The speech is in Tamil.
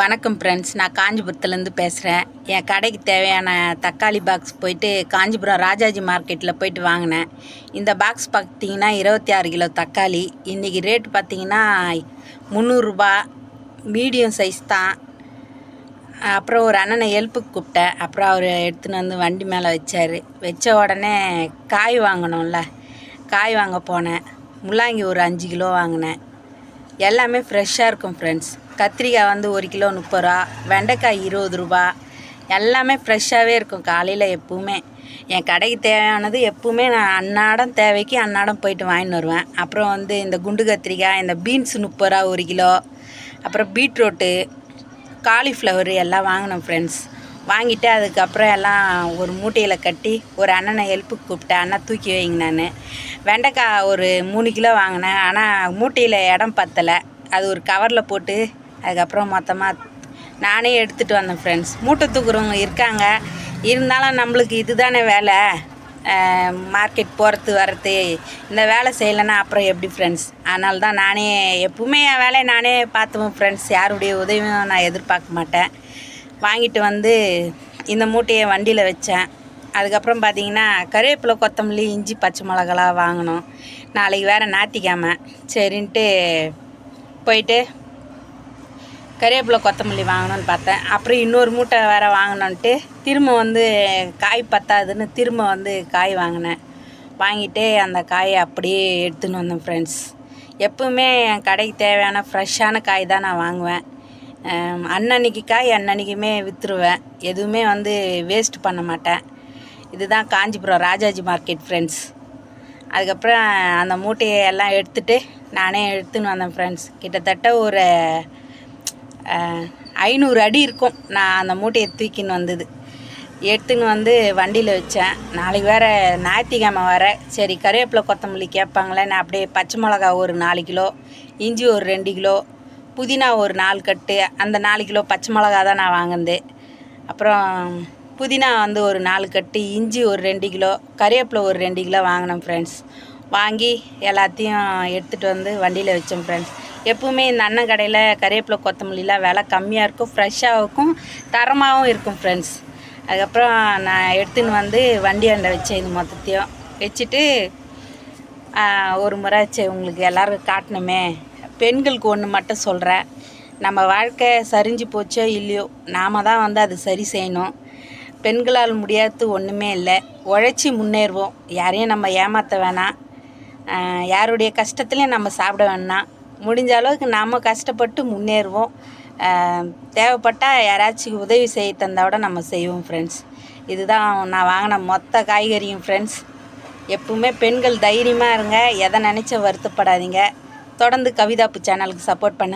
வணக்கம் ஃப்ரெண்ட்ஸ் நான் காஞ்சிபுரத்துலேருந்து பேசுகிறேன் என் கடைக்கு தேவையான தக்காளி பாக்ஸ் போயிட்டு காஞ்சிபுரம் ராஜாஜி மார்க்கெட்டில் போயிட்டு வாங்கினேன். இந்த பாக்ஸ் பார்த்தீங்கன்னா இருபத்தி ஆறு கிலோ தக்காளி. இன்றைக்கி ரேட் பார்த்தீங்கன்னா முந்நூறுரூபா மீடியம் சைஸ் தான். அப்புறம் ஒரு அண்ணனை ஹெல்ப்புக்கு கூப்பிட்டேன். அப்புறம் அவர் எடுத்துன்னு வந்து வண்டி மேலே வச்சார். வச்ச உடனே காய் வாங்கணும்ல. காய் வாங்க போனேன். முள்ளாங்கி ஒரு அஞ்சு கிலோ வாங்கினேன். எல்லாமே ஃப்ரெஷ்ஷாக இருக்கும் ஃப்ரெண்ட்ஸ் கத்திரிக்காய் வந்து ஒரு கிலோ முப்பது ரூபா வெண்டைக்காய் இருபது ரூபா. எல்லாமே ஃப்ரெஷ்ஷாகவே இருக்கும் காலையில் எப்பவுமே. என் கடைக்கு தேவையானது எப்பவுமே நான் அன்னாடம் தேவைக்கு அன்னாடம் போயிட்டு வாங்கின்னு வருவேன். அப்புறம் வந்து இந்த குண்டு கத்திரிக்காய் இந்த பீன்ஸ் முப்பது ரூபா ஒரு கிலோ. அப்புறம் பீட்ரூட்டு காலிஃப்ளவர் எல்லாம் வாங்கினோம் ஃப்ரெண்ட்ஸ் வாங்கிட்டு அதுக்கப்புறம் எல்லாம் ஒரு மூட்டையில் கட்டி ஒரு அண்ணனை ஹெல்ப்புக்கு கூப்பிட்டேன். அண்ணா தூக்கி வைங்க நான். வெண்டைக்காய் ஒரு மூணு கிலோ வாங்கினேன். ஆனால் மூட்டையில் இடம் பத்தலை. அது ஒரு கவரில் போட்டு அதுக்கப்புறம் மொத்தமாக நானே எடுத்துகிட்டு வந்தேன் ஃப்ரெண்ட்ஸ் மூட்டை தூக்குறவங்க இருக்காங்க. இருந்தாலும் நம்மளுக்கு இதுதானே வேலை. மார்க்கெட் போகிறது வர்றது. இந்த வேலை செய்யலைன்னா அப்புறம் எப்படி ஃப்ரெண்ட்ஸ் அதனால தான் நானே எப்பவுமே என் வேலையை நானே பார்த்துவேன் ஃப்ரெண்ட்ஸ் யாருடைய உதவியும் நான் எதிர்பார்க்க மாட்டேன். வாங்கிட்டு வந்து இந்த மூட்டையை வண்டியில் வச்சேன். அதுக்கப்புறம் பார்த்தீங்கன்னா கருவேப்பிலை கொத்தமல்லி இஞ்சி பச்சை மிளகாலாம் வாங்கினோம். நாளைக்கு வேறு ஞாயிற்றுக்கிழமை சரின்ட்டு போயிட்டு கறிவேப்பிலை கொத்தமல்லி வாங்கணும்னு பார்த்தேன். அப்புறம் இன்னொரு மூட்டை வேறு வாங்கணுன்ட்டு திரும்ப வந்து காய் பத்தாதுன்னு திரும்ப வந்து காய் வாங்கினேன். வாங்கிட்டு அந்த காயை அப்படியே எடுத்துன்னு வந்தேன் ஃப்ரெண்ட்ஸ் எப்பவுமே என் கடைக்கு தேவையான ஃப்ரெஷ்ஷான காய் தான் நான் வாங்குவேன். அன்னன்னைக்கு காய் அன்னன்னைக்குமே விற்றுருவேன் எதுவுமே வந்து வேஸ்ட் பண்ண மாட்டேன். இதுதான் காஞ்சிபுரம் ராஜாஜி மார்க்கெட் ஃப்ரெண்ட்ஸ் அதுக்கப்புறம் அந்த மூட்டையை எல்லாம் எடுத்துகிட்டு நானே எடுத்துன்னு வந்தேன் ஃப்ரெண்ட்ஸ் கிட்டத்தட்ட ஒரு ஐநூறு அடி இருக்கும். நான் அந்த மூட்டையை தூக்கின்னு வந்தது. எடுத்துன்னு வந்து வண்டியில் வச்சேன். நாளைக்கு வேறு ஞாயிற்றுக்கிழமை வர சரி கருவேப்பிலை கொத்தமல்லி கேட்பாங்களே நான் அப்படியே பச்சை மிளகா ஒரு நாலு கிலோ இஞ்சி ஒரு ரெண்டு கிலோ புதினா ஒரு நாலு கட்டு அந்த நாலு கிலோ பச்சை மிளகா தான் நான் வாங்கினது அப்புறம் புதினா வந்து ஒரு நாலு கட்டு இஞ்சி ஒரு ரெண்டு கிலோ கறிவேப்பிலை ஒரு ரெண்டு கிலோ வாங்கினேன் ஃப்ரெண்ட்ஸ் வாங்கி எல்லாத்தையும் எடுத்துகிட்டு வந்து வண்டியில் வச்சேன் ஃப்ரெண்ட்ஸ் எப்பவுமே இந்த அண்ணன் கடையில் கறிவேப்பிலை கொத்தமல்லிலாம் விலை கம்மியாக இருக்கும் ஃப்ரெஷ்ஷாக இருக்கும் தரமாகவும் இருக்கும் ஃப்ரெண்ட்ஸ் அதுக்கப்புறம் நான் எடுத்துன்னு வந்து வண்டி அண்டை வச்சேன் இது மொத்தத்தையும். வச்சுட்டு ஒரு முறை சரி உங்களுக்கு எல்லோரும் காட்டணுமே. பெண்களுக்கு ஒன்று மட்டும் சொல்கிறேன் நம்ம வாழ்க்கை சரிஞ்சு போச்சோ இல்லையோ நாம தான் வந்து அது சரி செய்யணும். பெண்களால் முடியாதது ஒன்றுமே இல்லை. உழைச்சி முன்னேறுவோம். யாரையும் நம்ம ஏமாற்ற வேணாம். யாருடைய கஷ்டத்துலையும் நம்ம சாப்பிட வேணாம். முடிஞ்ச அளவுக்கு நாம் கஷ்டப்பட்டு முன்னேறுவோம். தேவைப்பட்டால் யாராச்சும் உதவி செய்ய தந்தால் நம்ம செய்வோம் ஃப்ரெண்ட்ஸ் இதுதான் நான் வாங்கின மொத்த காய்கறியும் ஃப்ரெண்ட்ஸ் எப்பவுமே பெண்கள் தைரியமாக இருங்க எதை நினச்ச வருத்தப்படாதீங்க. தொடர்ந்து கவிதாப்பு சேனலுக்கு சப்போர்ட் பண்ண